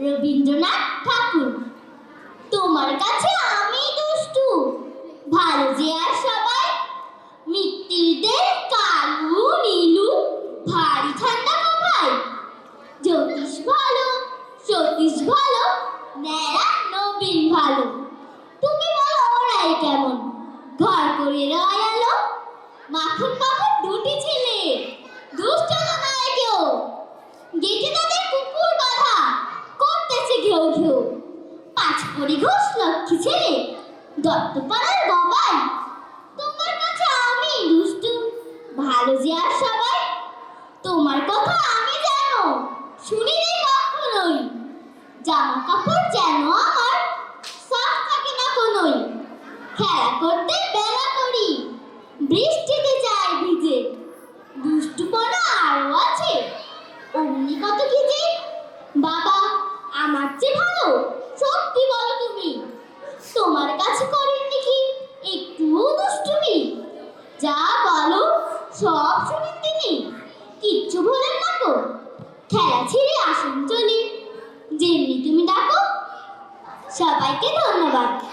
রবীন্দ্রনাথ ঠাকুর। তোমার কাছে আমি দুষ্টু। ভালো যে আর সবাই। মৃত্যুদের কালু নীলু। ভারী ঠান্ডা কোথায় জ্যোতিষ ভালো, সতীশ ভালো, ন্যাড়া, নবীন ভালো। তুমি বলো ওরাই কেমন? ঘর করে রয় আলো মাখন মাখন দুটি ছেলে। দুষ্ট পাঁচ কড়ি ঘোষ লক্ষ্মী ছেলে, দত্তপাড়ার বাবাই। তোমার কাছে আমি দুষ্টু, ভালো যে আর সবাই। তোমার কথা আমি জানো শুনি নেই কখনোই। জামা কাপড় যেন আমার সাফ থাকে না কোনোই। খেলা করতে বেলা তোমার কাছে করেননি কি একটুও দুষ্টুমি যা বলো, সব শুনেন তিনি। কিচ্ছু বলেন না তো। খেলা ছেড়ে আসুন চলি যেমনি তুমি ডাকো, সবাইকে ধন্যবাদ।